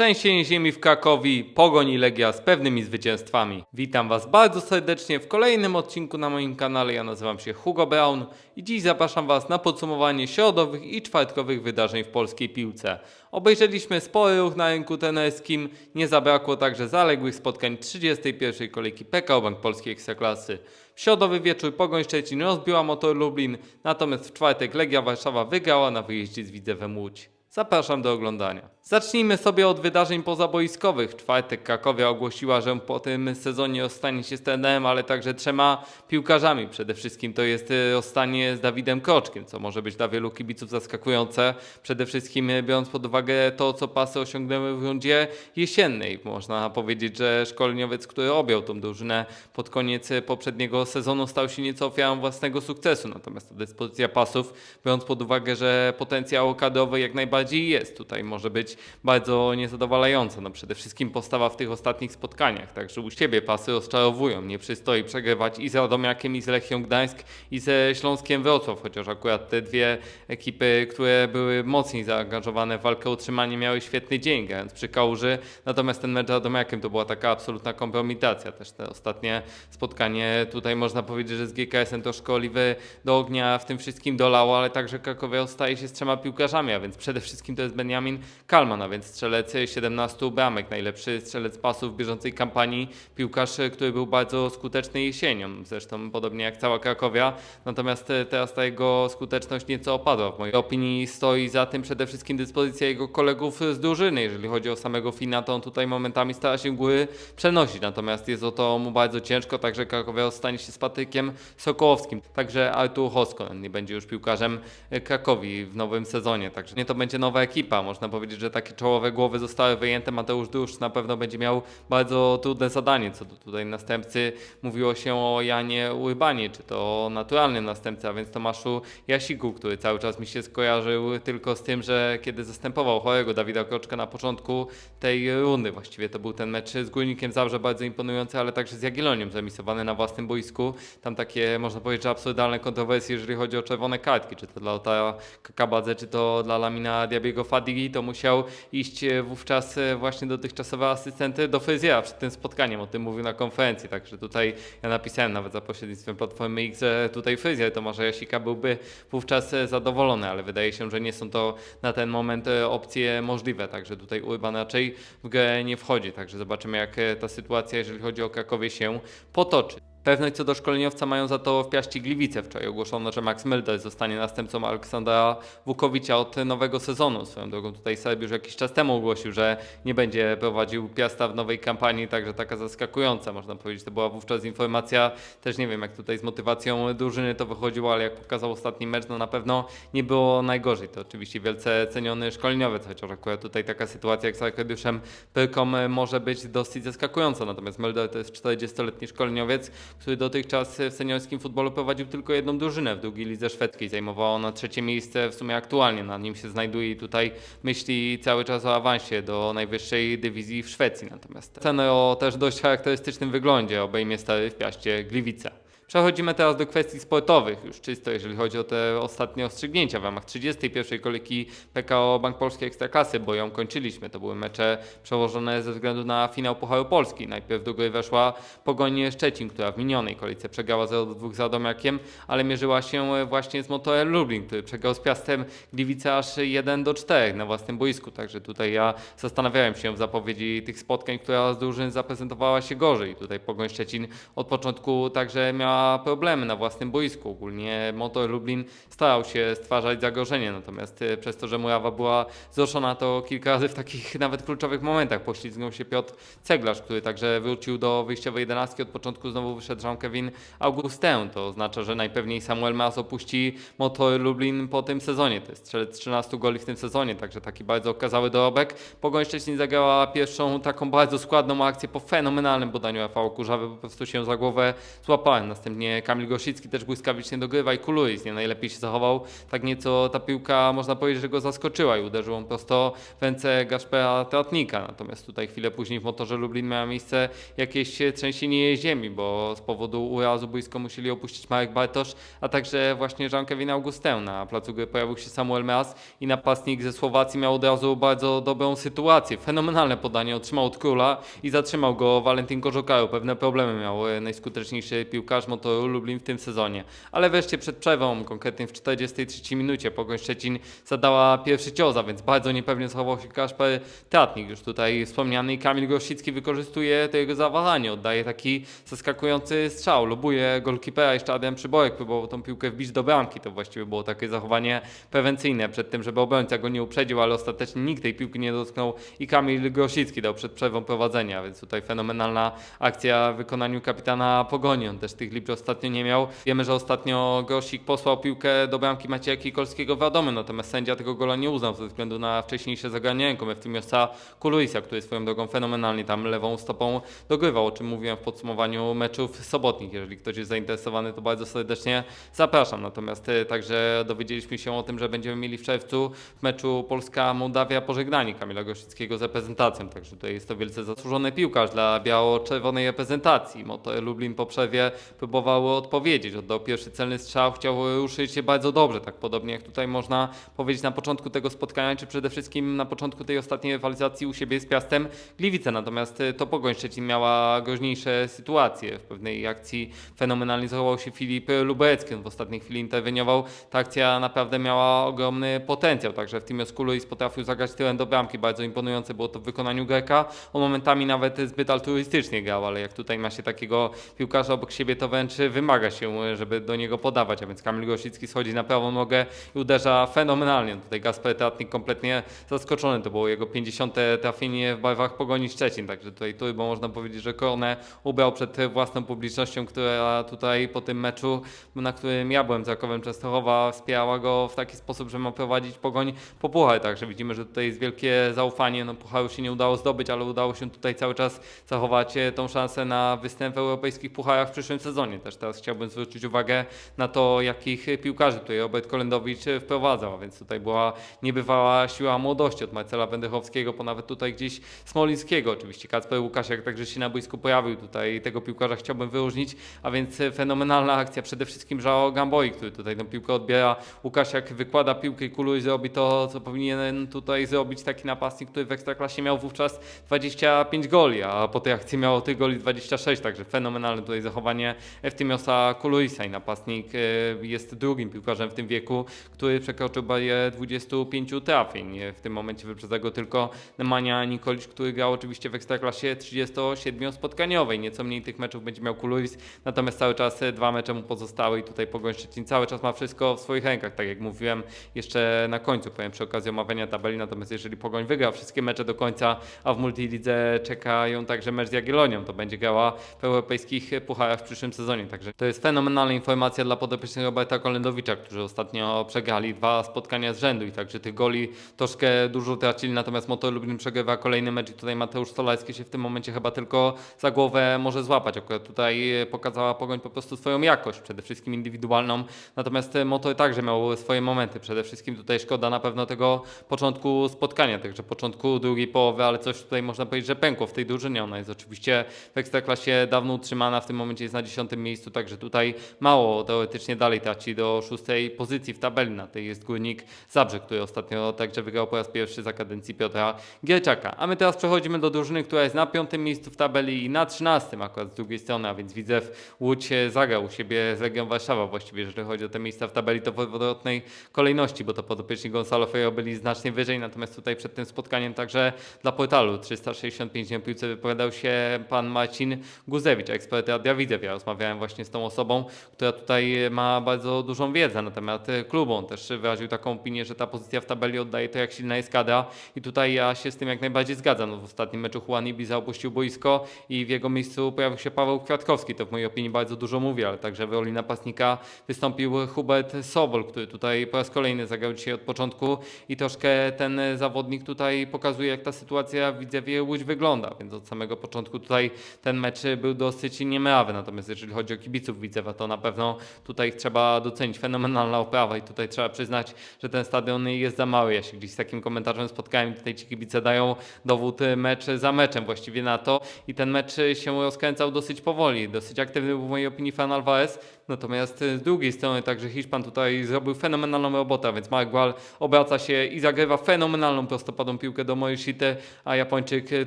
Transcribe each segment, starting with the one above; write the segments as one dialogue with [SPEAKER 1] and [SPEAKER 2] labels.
[SPEAKER 1] Trzęsienie ziemi w Krakowi, Pogoń i Legia z pewnymi zwycięstwami. Witam Was bardzo serdecznie w kolejnym odcinku na moim kanale. Ja nazywam się Hugo Braun i dziś zapraszam Was na podsumowanie środowych i czwartkowych wydarzeń w polskiej piłce. Obejrzeliśmy spory ruch na rynku tenerskim, nie zabrakło także zaległych spotkań 31. kolejki PKO Bank Polskiej Ekstraklasy. W środowy wieczór Pogoń Szczecin rozbiła Motor Lublin, natomiast w czwartek Legia Warszawa wygrała na wyjeździe z Widzewem Łódź. Zapraszam do oglądania. Zacznijmy sobie od wydarzeń pozaboiskowych. Czwartek Krakowia ogłosiła, że po tym sezonie rozstanie się z trenerem, ale także trzema piłkarzami. Przede wszystkim to jest y, rozstanie z Dawidem Kroczkiem, co może być dla wielu kibiców zaskakujące. Przede wszystkim y, biorąc pod uwagę to, co pasy osiągnęły w rundzie jesiennej. Można powiedzieć, że szkoleniowiec, który objął tą drużynę pod koniec y, poprzedniego sezonu, stał się nieco ofiarą własnego sukcesu. Natomiast ta dyspozycja pasów, biorąc pod uwagę, że potencjał kadrowy jak najbardziej jest, tutaj może być bardzo niezadowalająca. No przede wszystkim postawa w tych ostatnich spotkaniach, także u siebie pasy rozczarowują. Nie przystoi przegrywać i z Radomiakiem, i z Lechią Gdańsk, i ze Śląskiem Wrocław, chociaż akurat te dwie ekipy, które były mocniej zaangażowane w walkę o utrzymanie, miały świetny dzień, grając przy Kałuży. Natomiast ten mecz z Radomiakiem to była taka absolutna kompromitacja. Też te ostatnie spotkanie, tutaj można powiedzieć, że z GKS-em troszkę oliwy do ognia w tym wszystkim dolało, ale także Krakowia staje się z trzema piłkarzami, a więc przede wszystkim to jest Benjamin Kalman, a więc strzelec 17 bramek, najlepszy strzelec pasów w bieżącej kampanii, piłkarz, który był bardzo skuteczny jesienią, zresztą podobnie jak cała Krakowia, natomiast e, teraz ta jego skuteczność nieco opadła. W mojej opinii stoi za tym przede wszystkim dyspozycja jego kolegów z drużyny. Jeżeli chodzi o samego Fina, to on tutaj momentami stara się góry przenosić, natomiast jest o to mu bardzo ciężko, także Krakowia stanie się z Patrykiem Sokołowskim. Także Artur Hoskonen nie będzie już piłkarzem e, Krakowi w nowym sezonie, także nie to będzie nowa ekipa. Można powiedzieć, że takie czołowe głowy zostały wyjęte. Mateusz Dusz na pewno będzie miał bardzo trudne zadanie, co do tutaj następcy. Mówiło się o Janie Urbanie, czy to o naturalnym następcy, a więc Tomaszu Jasiku, który cały czas mi się skojarzył tylko z tym, że kiedy zastępował chorego Dawida Kroczka na początku tej rundy, właściwie to był ten mecz z Górnikiem Zabrze bardzo imponujący, ale także z Jagiellonią zremisowany na własnym boisku. Tam takie, można powiedzieć, absurdalne kontrowersje, jeżeli chodzi o czerwone kartki, czy to dla Otara Kakabadze, czy to dla Lamina Diabiego Fadigi, to musiał iść e, wówczas e, właśnie dotychczasowy asystent do fryzjera przed tym spotkaniem, o tym mówił na konferencji, także tutaj ja napisałem nawet za pośrednictwem Platformy X, że tutaj fryzjer Tomasza Jasika byłby wówczas e, zadowolony, ale wydaje się, że nie są to na ten moment opcje możliwe, także tutaj Urban raczej w grę nie wchodzi, także zobaczymy jak ta sytuacja, jeżeli chodzi o Krakowie się potoczy. Pewność co do szkoleniowca mają za to w Piaści Gliwice. Wczoraj ogłoszono, że Max Milder zostanie następcą Aleksandra Wukowicza od nowego sezonu. Swoją drogą tutaj Serbiusz jakiś czas temu ogłosił, że nie będzie prowadził Piasta w nowej kampanii, także taka zaskakująca można powiedzieć. To była wówczas informacja, też nie wiem jak tutaj z motywacją drużyny to wychodziło, ale jak pokazał ostatni mecz, no na pewno nie było najgorzej. To oczywiście wielce ceniony szkoleniowiec, chociaż akurat tutaj taka sytuacja jak z Arkadiuszem Pyrką e, może być dosyć zaskakująca. Natomiast Milder to jest 40-letni szkoleniowiec, który dotychczas w seniorskim futbolu prowadził tylko jedną drużynę w drugiej lidze szwedzkiej. Zajmowało ona trzecie miejsce w sumie aktualnie. Na nim się znajduje i tutaj myśli cały czas o awansie do najwyższej dywizji w Szwecji. Natomiast cenę o też dość charakterystycznym wyglądzie obejmie stary w piaście Gliwice. Przechodzimy teraz do kwestii sportowych, już czysto jeżeli chodzi o te ostatnie rozstrzygnięcia w ramach 31. kolejki PKO Bank Polskiej Ekstraklasy, bo ją kończyliśmy. To były mecze przełożone ze względu na finał Pucharu Polski. Najpierw do gry weszła Pogoń Szczecin, która w minionej kolejce przegrała 0-2 z Radomiakiem, ale mierzyła się właśnie z Motorem Lublin, który przegrał z Piastem Gliwice aż 1-4 na własnym boisku. Także tutaj ja zastanawiałem się w zapowiedzi tych spotkań, która z drużyn zaprezentowała się gorzej. Tutaj Pogoń Szczecin od początku także miała problemy na własnym boisku. Ogólnie Motor Lublin starał się stwarzać zagrożenie, natomiast e, przez to, że murawa była wzruszona, to kilka razy w takich nawet kluczowych momentach poślizgnął się Piotr Ceglarz, który także wrócił do wyjściowej jedenastki. Od początku znowu wyszedł Jean-Kevin Augustin. To oznacza, że najpewniej Samuel Mas opuści Motor Lublin po tym sezonie. To jest strzelec 13 goli w tym sezonie, także taki bardzo okazały dorobek. Pogoń Szczecin zagrała pierwszą taką bardzo składną akcję po fenomenalnym podaniu Rafała Kurzawy, po prostu się za głowę złapałem. Następnie następnie Kamil Gosicki też błyskawicznie dogrywa i Kuluis nie najlepiej się zachował. Tak nieco ta piłka, można powiedzieć, że go zaskoczyła i uderzył on prosto w ręce Gaszpera Teatnika. Natomiast tutaj chwilę później w motorze Lublin miało miejsce jakieś trzęsienie ziemi, bo z powodu urazu boisko musieli opuścić Marek Bartosz, a także właśnie Jean-Kevin Augustin. Na placu gry pojawił się Samuel Meas i napastnik ze Słowacji miał od razu bardzo dobrą sytuację. Fenomenalne podanie otrzymał od króla i zatrzymał go Valentin Kożokaro. Pewne problemy miał najskuteczniejszy piłkarz motoru Lublin w tym sezonie. Ale wreszcie przed przerwą, konkretnie w 43 minucie, Pogoń Szczecin zadała pierwszy cios, a więc bardzo niepewnie zachował się Kasper Teatnik. Już tutaj wspomniany Kamil Grosicki wykorzystuje to jego zawahanie, oddaje taki zaskakujący strzał, lobuje golkipera, jeszcze Adrian Przyborek próbował tą piłkę wbić do bramki. To właściwie było takie zachowanie prewencyjne przed tym, żeby obrońca go nie uprzedził, ale ostatecznie nikt tej piłki nie dotknął i Kamil Grosicki dał przed przerwą prowadzenia, więc tutaj fenomenalna akcja w wykonaniu kapitana Pogoni. On też tych liczb ostatnio nie miał. Wiemy, że ostatnio Grosik posłał piłkę do bramki Macieja Kikolskiego w Radomiu, natomiast sędzia tego gola nie uznał ze względu na wcześniejsze zagranie ręką miejsca Kuluisa, który swoją drogą fenomenalnie tam lewą stopą dogrywał, o czym mówiłem w podsumowaniu meczów sobotnich. Jeżeli ktoś jest zainteresowany, to bardzo serdecznie zapraszam. Natomiast e, także dowiedzieliśmy się o tym, że będziemy mieli w czerwcu w meczu Polska-Mołdawia pożegnanie Kamila Gosickiego z reprezentacją. Także tutaj jest to wielce zasłużony piłkarz dla biało-czerwonej reprezentacji. Motor Lublin po przerwie odpowiedzieć. Oddał pierwszy celny strzał, chciał ruszyć się bardzo dobrze. Tak podobnie jak tutaj można powiedzieć na początku tego spotkania, czy przede wszystkim na początku tej ostatniej rywalizacji u siebie z Piastem Gliwice. Natomiast e, to Pogoń Szczecin miała groźniejsze sytuacje. W pewnej akcji fenomenalnie zachował się Filip Lubecki. On w ostatniej chwili interweniował. Ta akcja naprawdę miała ogromny potencjał. Także w tym Kuluis potrafił zagrać tyłem do bramki. Bardzo imponujące było to w wykonaniu Greka. On momentami nawet zbyt altruistycznie grał, ale jak tutaj ma się takiego piłkarza obok siebie, to wręcz wymaga się, żeby do niego podawać. A więc Kamil Grosicki schodzi na prawą nogę i uderza fenomenalnie. Tutaj Gasper Teatnik kompletnie zaskoczony. To było jego 50. trafienie w barwach Pogoni Szczecin. Także tutaj turbo można powiedzieć, że koronę ubrał przed własną publicznością, która tutaj po tym meczu, na którym ja byłem z Rakowem Częstochowa, wspierała go w taki sposób, że ma prowadzić Pogoń po puchar. Także widzimy, że tutaj jest wielkie zaufanie. No pucharu się nie udało zdobyć, ale udało się tutaj cały czas zachować e, tą szansę na występ w europejskich pucharach w przyszłym sezonie. Też teraz chciałbym zwrócić uwagę na to, jakich piłkarzy tutaj Robert Kolendowicz e, wprowadzał, a więc tutaj była niebywała siła młodości od Marcela Wędechowskiego po nawet tutaj gdzieś Smolińskiego. Oczywiście Kacper Łukasiak także się na boisku pojawił. Tutaj tego piłkarza chciałbym wyróżnić, a więc e, fenomenalna akcja. Przede wszystkim Żao Gamboi, który tutaj tę piłkę odbiera. Łukasiak wykłada piłkę i kuluje, zrobi to, co powinien tutaj zrobić taki napastnik, który w Ekstraklasie miał wówczas 25 goli, a po tej akcji miał tych goli 26, także fenomenalne tutaj zachowanie Eftimiosa Kuluisa napastnik e, jest drugim piłkarzem w tym wieku, który przekroczył barierę 25 trafień. W tym momencie wyprzedza go tylko Nemanja Nikolic, który grał oczywiście w Ekstraklasie 37-spotkaniowej. Nieco mniej tych meczów będzie miał Kuluis, natomiast cały czas e, dwa mecze mu pozostały i tutaj Pogoń Szczecin cały czas ma wszystko w swoich rękach, tak jak mówiłem jeszcze na końcu, powiem przy okazji omawiania tabeli, natomiast jeżeli Pogoń wygra wszystkie mecze do końca, a w multilidze czekają także mecz z Jagiellonią, to będzie grała w europejskich pucharach w przyszłym sezonie, także to jest fenomenalna informacja dla podopiecznych Roberta Kolendowicza, którzy ostatnio przegrali dwa spotkania z rzędu i także tych goli troszkę dużo tracili, natomiast Motor Lublin przegrywa kolejny mecz i tutaj Mateusz Stolarski się w tym momencie chyba tylko za głowę może złapać, akurat tutaj pokazała Pogoń po prostu swoją jakość, przede wszystkim indywidualną, natomiast Motor także miał swoje momenty, przede wszystkim tutaj szkoda na pewno tego początku spotkania, także początku drugiej połowy, ale coś tutaj można powiedzieć, że pękło w tej drużynie, ona jest oczywiście w Ekstraklasie dawno utrzymana, w tym momencie jest na dziesiątym miejscu, także tutaj mało teoretycznie dalej traci do szóstej pozycji w tabeli, na tej jest Górnik Zabrze, który ostatnio także wygrał po raz pierwszy za kadencji Piotra Gierczaka. A my teraz przechodzimy do drużyny, która jest na piątym miejscu w tabeli i na trzynastym akurat z drugiej strony, a więc Widzew Łódź zagrał u siebie z Legią Warszawa właściwie, jeżeli chodzi o te miejsca w tabeli, to w odwrotnej kolejności, bo to podopieczni Gonzalo Ferro byli znacznie wyżej, natomiast tutaj przed tym spotkaniem także dla portalu 365 na piłce wypowiadał się pan Marcin Guzewicz, ekspert Radia Widzew. Ja rozmawiałem właśnie z tą osobą, która tutaj ma bardzo dużą wiedzę na temat klubu. On też wyraził taką opinię, że ta pozycja w tabeli oddaje to, jak silna jest kadra i tutaj ja się z tym jak najbardziej zgadzam. No, w ostatnim meczu Juan Ibiza opuścił boisko i w jego miejscu pojawił się Paweł Kwiatkowski. To w mojej opinii bardzo dużo mówi, ale także w roli napastnika wystąpił Hubert Sobol, który tutaj po raz kolejny zagrał dzisiaj od początku i troszkę ten zawodnik tutaj pokazuje, jak ta sytuacja w Widzewie Łódź wygląda, więc od samego początku tutaj ten mecz był dosyć niemrawy. Natomiast jeżeli chodzi chodzi o kibiców Widzewa, to na pewno tutaj trzeba docenić. Fenomenalna oprawa i tutaj trzeba przyznać, że ten stadion jest za mały. Ja się gdzieś z takim komentarzem spotkałem tutaj ci kibice dają dowód y, mecz za meczem właściwie na to i ten mecz się rozkręcał dosyć powoli. Dosyć aktywny był w mojej opinii Fan Alvarez, natomiast y, z drugiej strony także Hiszpan tutaj zrobił fenomenalną robotę, więc Mark Gual obraca się i zagrywa fenomenalną prostopadłą piłkę do Morishity, a Japończyk y,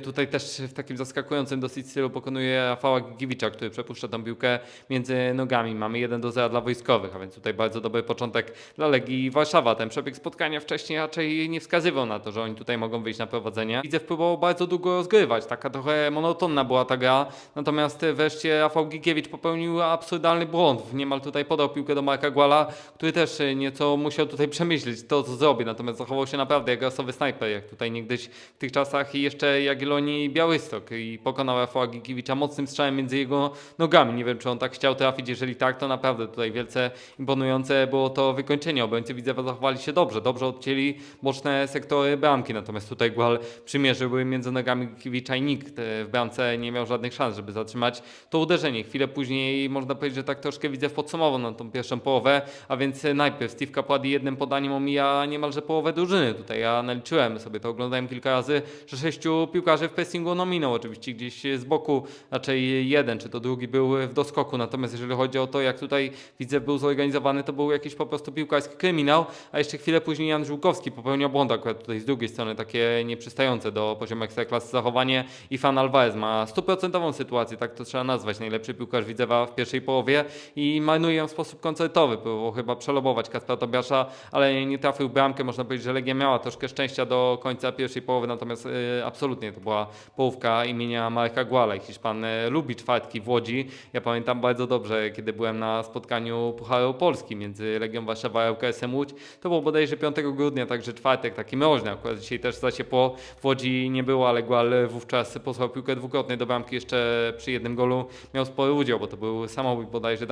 [SPEAKER 1] tutaj też w takim zaskakującym dosyć stylu pokonuje Rafała Gigiewicza, który przepuszcza tą piłkę między nogami. Mamy 1 do 0 dla wojskowych, a więc tutaj bardzo dobry początek dla Legii Warszawa. Ten przebieg spotkania wcześniej raczej nie wskazywał na to, że oni tutaj mogą wyjść na prowadzenie. Widzę próbował bardzo długo rozgrywać, taka trochę monotonna była ta gra, natomiast wreszcie Rafał Gigiewicz popełnił absurdalny błąd. Niemal tutaj podał piłkę do Marka Guala, który też nieco musiał tutaj przemyśleć to, co zrobi, natomiast zachował się naprawdę jak rasowy snajper, jak tutaj niegdyś w tych czasach i jeszcze Jagiellonii Białystok i pokonał Rafała Gigiewicza mocnym strzałem między jego nogami. Nie wiem, czy on tak chciał trafić, jeżeli tak, to naprawdę tutaj wielce imponujące było to wykończenie. Obrońcy Widzewa zachowali się dobrze, dobrze odcięli boczne sektory bramki, natomiast tutaj Gual przymierzył między nogami Gigiewicza i nikt e, w bramce nie miał żadnych szans, żeby zatrzymać to uderzenie. Chwilę później można powiedzieć, że tak troszkę Widzew na tą pierwszą połowę, a więc e, najpierw Steve Kapładi jednym podaniem omija niemalże połowę drużyny. Tutaj ja naliczyłem sobie to, oglądałem kilka razy, że sześciu piłkarzy w pressingu nominał, oczywiście gdzieś z boku, raczej jeden, czy to drugi był w doskoku, natomiast jeżeli chodzi o to, jak tutaj Widzew był zorganizowany, to był jakiś po prostu piłkarski kryminał, a jeszcze chwilę później Jan Żółkowski popełniał błąd akurat tutaj z drugiej strony, takie nieprzystające do poziomu ekstraklasy zachowanie. I Fan Alvarez ma stuprocentową sytuację, tak to trzeba nazwać, najlepszy piłkarz Widzewa w pierwszej połowie i marnuje ją w sposób koncertowy, próbował chyba przelobować Kaspra Tobiasza, ale nie trafił bramkę, można powiedzieć, że Legia miała troszkę szczęścia do końca pierwszej połowy, natomiast y, absolutnie to była połówka imienia Marka Guala. Hiszpan y, lubi czwartki w Łodzi. Ja pamiętam bardzo dobrze, kiedy byłem na spotkaniu Pucharu Polski między Legią Warszawa a LKS-em Łódź. To było bodajże 5 grudnia, także czwartek, taki mroźny. Akurat dzisiaj też za ciepło w Łodzi nie było, ale Gual wówczas posłał piłkę dwukrotnie do bramki. Jeszcze przy jednym golu miał spory udział, bo to był samobój bodajże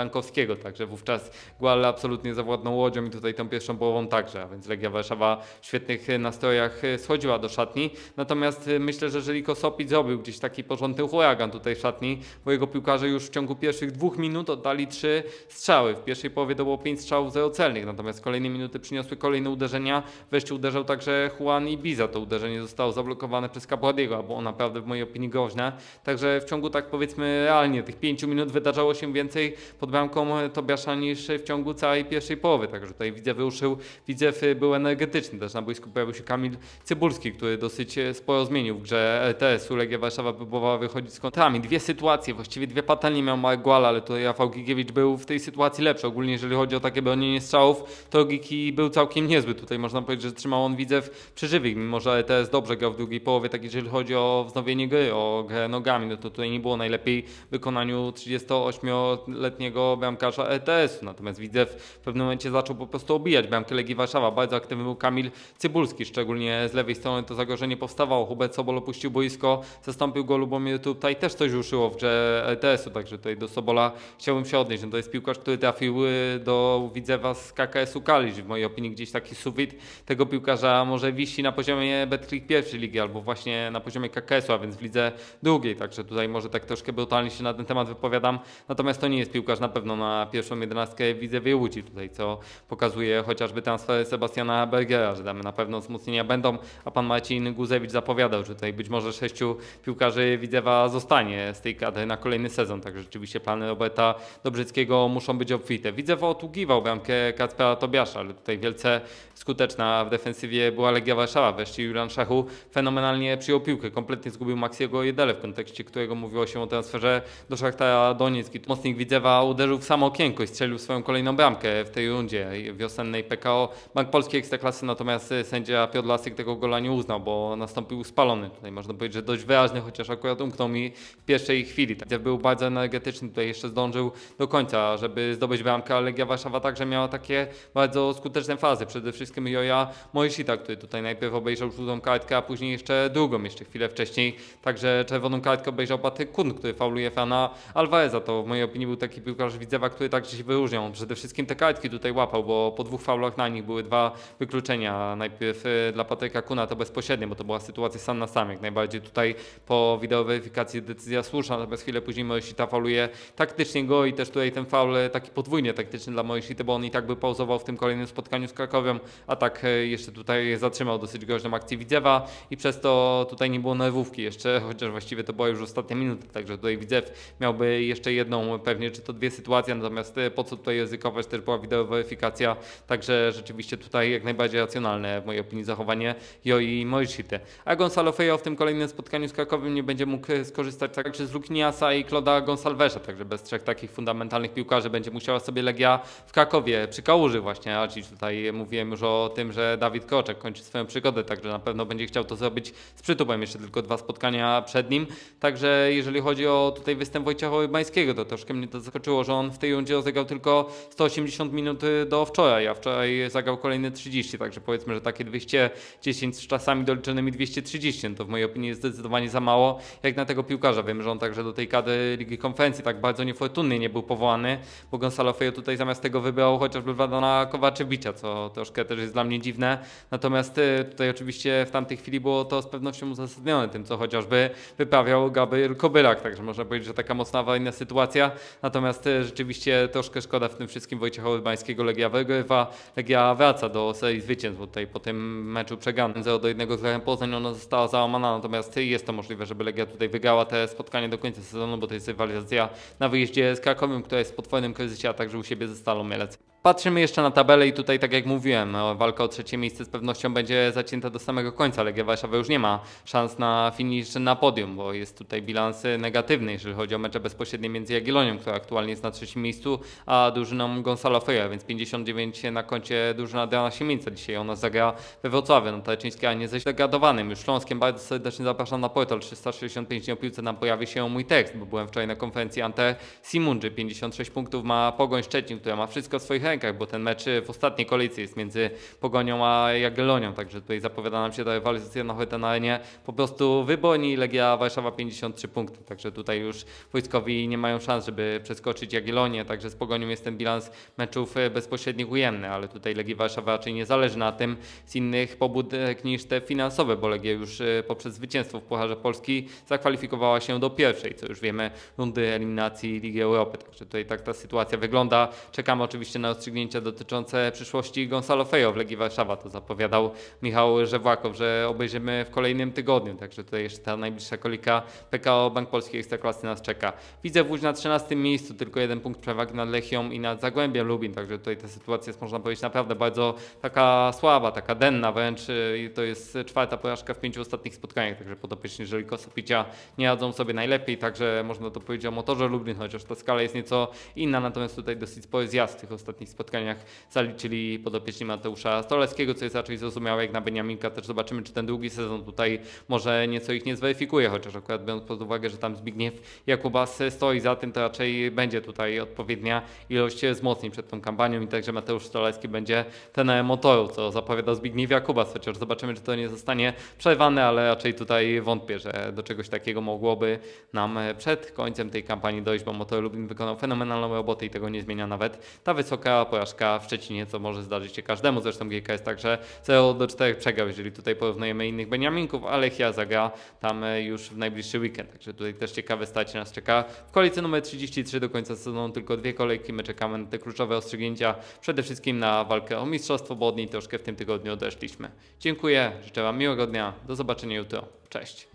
[SPEAKER 1] Także wówczas Gual absolutnie zawładnął Łodzią i tutaj tą pierwszą połową także, a więc Legia Warszawa w świetnych nastrojach schodziła do szatni. Natomiast myślę, że jeżeli Kosopit zrobił gdzieś taki porządny huragan tutaj w szatni, bo jego piłkarze już w ciągu pierwszych dwóch minut oddali trzy strzały. W pierwszej połowie to było pięć strzałów zero celnych, natomiast kolejne minuty przyniosły kolejne uderzenia. Wreszcie uderzał także Juan Ibiza. To uderzenie zostało zablokowane przez Capuadiego, bo on naprawdę w mojej opinii groźne. Także w ciągu tak powiedzmy realnie tych pięciu minut wydarzało się więcej pod bramką Tobiasza niż w ciągu całej pierwszej połowy. Także tutaj widzę wyruszył, Widzew był energetyczny. Też na boisku pojawił się Kamil Cybulski, który dosyć sporo zmienił w grze LTS-u. Legia Warszawa próbowała wychodzić z kontrami. Dwie sytuacje, właściwie dwie patelnie miał Guala, ale tutaj Rafał Gigiewicz był w tej sytuacji lepszy. Ogólnie jeżeli chodzi o takie bronienie strzałów, to Giki był całkiem niezły. Tutaj można powiedzieć, że trzymał on Widzew przy żywych, mimo że LTS dobrze grał w drugiej połowie, tak jeżeli chodzi o wznowienie gry, o grę nogami, no to tutaj nie było najlepiej w wykonaniu 38-letniego bramkarza LTS-u. Natomiast Widzew w pewnym momencie zaczął po prostu obijać bramkę Legii Warszawa. Bardzo aktywny był Kamil Cybulski, szczególnie z lewej strony to zagrożenie powstawało. Hubert Sobol opuścił boisko, zastąpił go Lubomir tutaj też coś ruszyło w grze LTS-u, także tutaj do Sobola chciałbym się odnieść. No to jest piłkarz, który trafił y, do Widzewa z KKS-u Kalisz. W mojej opinii gdzieś taki sufit tego piłkarza może wisi na poziomie Betclick pierwszej ligi albo właśnie na poziomie KKS-u, a więc w lidze drugiej, także tutaj może tak troszkę brutalnie się na ten temat wypowiadam. Natomiast to nie jest piłkarz na pewno na pierwszą jedenastkę w Widzewie Łódź tutaj, co pokazuje chociażby transfer Sebastiana Bergera, że damy na pewno wzmocnienia będą, a pan Marcin Guzewicz zapowiadał, że tutaj być może sześciu piłkarzy Widzewa zostanie z tej kadry na kolejny sezon, także rzeczywiście plany Roberta Dobrzyckiego muszą być obfite. Widzew otługiwał bramkę Kacpera Tobiasza, ale tutaj wielce skuteczna w defensywie była Legia Warszawa. Wreszcie Julian Szachu fenomenalnie przyjął piłkę, kompletnie zgubił Maxiego Jedele w kontekście którego mówiło się o transferze do Szachtara Donieck. Mocnik Widzewa uderzył w samo okienko i strzelił swoją kolejną bramkę w tej rundzie wiosennej PKO Bank Polskiej Ekstraklasy, natomiast sędzia Piotr Lasyk tego gola nie uznał, bo nastąpił spalony. Tutaj można powiedzieć, że dość wyraźny, chociaż akurat umknął mi w pierwszej chwili. Tak, był bardzo energetyczny, tutaj jeszcze zdążył do końca, żeby zdobyć bramkę, ale Legia Warszawa także miała takie bardzo skuteczne fazy. Przede wszystkim Joja Mojsita, który tutaj najpierw obejrzał żółtą kartkę, a później jeszcze drugą, jeszcze chwilę wcześniej. Także czerwoną kartkę obejrzał Patryk Kun, który fauluje Fana Alvareza. To w mojej opinii był taki piłkarz Widzewa, który także się wyróżniał. Przede wszystkim te kartki tutaj łapał, bo po dwóch faulach na nich były dwa wykluczenia. Najpierw e, dla Patryka Kuna to bezpośrednie, bo to była sytuacja sam na sam. Jak najbardziej tutaj po wideoweryfikacji decyzja słuszna, natomiast chwilę później Morisita fauluje taktycznie go i też tutaj ten faul e, taki podwójnie taktyczny dla Morisity, bo on i tak by pauzował w tym kolejnym spotkaniu z Krakowią, a tak e, jeszcze tutaj zatrzymał dosyć groźną akcję Widzewa i przez to tutaj nie było nerwówki jeszcze, chociaż właściwie to była już ostatnia minuta, także tutaj Widzew miałby jeszcze jedną pewnie, czy to dwie sytuacje, natomiast e, po co tutaj ryzykować, też była wideoweryfikacja, także rzeczywiście tutaj jak najbardziej racjonalne w mojej opinii zachowanie Joi Morishity. A Gonzalo Fejo w tym kolejnym spotkaniu z Krakowem nie będzie mógł e, skorzystać także z Lukiniasa i Kloda Gonsalvesa, także bez trzech takich fundamentalnych piłkarzy będzie musiała sobie Legia w Krakowie przy Kałuży właśnie, a dziś tutaj mówiłem już o tym, że Dawid Koczek kończy swoją przygodę, także na pewno będzie chciał to zrobić z przytupem, jeszcze tylko dwa spotkania przed nim, także jeżeli chodzi o tutaj występ Wojciecha Rybańskiego, to troszkę mnie to zaskoczyło, że on w tej rundzie rozegrał tylko 180 minut y, do wczoraj, a wczoraj zagrał kolejne 30, także powiedzmy, że takie 210 z czasami doliczonymi 230, no to w mojej opinii jest zdecydowanie za mało, jak na tego piłkarza. Wiem, że on także do tej kadry Ligi Konferencji tak bardzo niefortunnie nie był powołany, bo Gonzalo Fejo tutaj zamiast tego wybrał chociażby Wladana Kowaczewicza, co troszkę też jest dla mnie dziwne. Natomiast y, tutaj oczywiście w tamtej chwili było to z pewnością uzasadnione tym, co chociażby wyprawiał Gabriel Kobylak, także można powiedzieć, że taka mocna awaryjna sytuacja. Natomiast y, rzeczywiście troszkę szkoda w tym wszystkim Wojciecha Urbańskiego. Legia wygrywa, Legia wraca do serii zwycięstw, bo tutaj po tym meczu przegranym 0 do 1 z Lechem Poznań ona została załamana, natomiast jest to możliwe, żeby Legia tutaj wygrała te spotkanie do końca sezonu, bo to jest rywalizacja na wyjeździe z Krakowem, która jest w potwornym kryzysie, a także u siebie ze Stalą Mielec. Patrzymy jeszcze na tabelę i tutaj, tak jak mówiłem, no, walka o trzecie miejsce z pewnością będzie zacięta do samego końca. Legia Warszawa już nie ma szans na finisz na podium, bo jest tutaj bilans negatywny, jeżeli chodzi o mecze bezpośrednie między Jagiellonią, która aktualnie jest na trzecim miejscu, a drużyną Gonzalo Feja, więc 59 na koncie drużyna Adriana Siemieńca. Dzisiaj ona zagra we Wrocławiu, no Tarczyński, a nie ze zdegradowanym. Już Śląskiem bardzo serdecznie zapraszam na portal 365 dni o piłce, tam pojawi się mój tekst, bo byłem wczoraj na konferencji Ante Simundży. 56 punktów ma Pogoń Szczecin, która ma wszystko w swoich rękach, bo ten mecz w ostatniej kolejce jest między Pogonią a Jagiellonią, także tutaj zapowiada nam się ta rywalizacja na Hoyten Arenie po prostu wybroni Legia Warszawa 53 punkty, także tutaj już wojskowi nie mają szans, żeby przeskoczyć Jagiellonię, także z Pogonią jest ten bilans meczów e, bezpośrednich ujemny, ale tutaj Legii Warszawa raczej nie zależy na tym z innych pobudek niż te finansowe, bo Legia już e, poprzez zwycięstwo w Pucharze Polski zakwalifikowała się do pierwszej, co już wiemy, rundy eliminacji Ligi Europy, także tutaj tak ta sytuacja wygląda. Czekamy oczywiście na rozstrzygnięcia dotyczące przyszłości Gonzalo Fejo w Legii Warszawa, to zapowiadał Michał Żewłakow, że obejrzymy w kolejnym tygodniu, także tutaj jeszcze ta najbliższa kolika PKO Bank Polski Ekstraklasy nas czeka. Widzę Łódź na 13 miejscu, tylko jeden punkt przewagi nad Lechią i nad Zagłębiem Lubin, także tutaj ta sytuacja jest można powiedzieć naprawdę bardzo taka słaba, taka denna wręcz y, i to jest czwarta porażka w pięciu ostatnich spotkaniach, także podopieczni jeżeli Kosopicia nie radzą sobie najlepiej, także można to powiedzieć o motorze Lublin, chociaż ta skala jest nieco inna, natomiast tutaj dosyć spory zjazd w tych ostatnich spotkaniach zaliczyli podopieczni Mateusza Stoleckiego, co jest raczej zrozumiałe jak na Beniaminka, też zobaczymy czy ten długi sezon tutaj może nieco ich nie zweryfikuje, chociaż akurat biorąc pod uwagę, że tam Zbigniew Jakubas stoi za tym, to raczej będzie tutaj odpowiednia ilość wzmocnień przed tą kampanią i także Mateusz Stolecki będzie ten motoru, co zapowiadał Zbigniew Jakubas, chociaż zobaczymy, czy to nie zostanie przerwane, ale raczej tutaj wątpię, że do czegoś takiego mogłoby nam przed końcem tej kampanii dojść, bo Motor Lublin wykonał fenomenalną robotę i tego nie zmienia nawet ta wysoka porażka w Szczecinie, co może zdarzyć się każdemu, zresztą GKS także 0 do 4 przegrał, jeżeli tutaj porównujemy innych Beniaminków, ale Lechia zagra tam już w najbliższy weekend, także tutaj też ciekawe stać nas czeka. W kolejce numer 33 do końca sezonu tylko dwie kolejki, my czekamy na te kluczowe rozstrzygnięcia, przede wszystkim na walkę o mistrzostwo, bo od niej troszkę w tym tygodniu odeszliśmy. Dziękuję, życzę Wam miłego dnia, do zobaczenia jutro, cześć.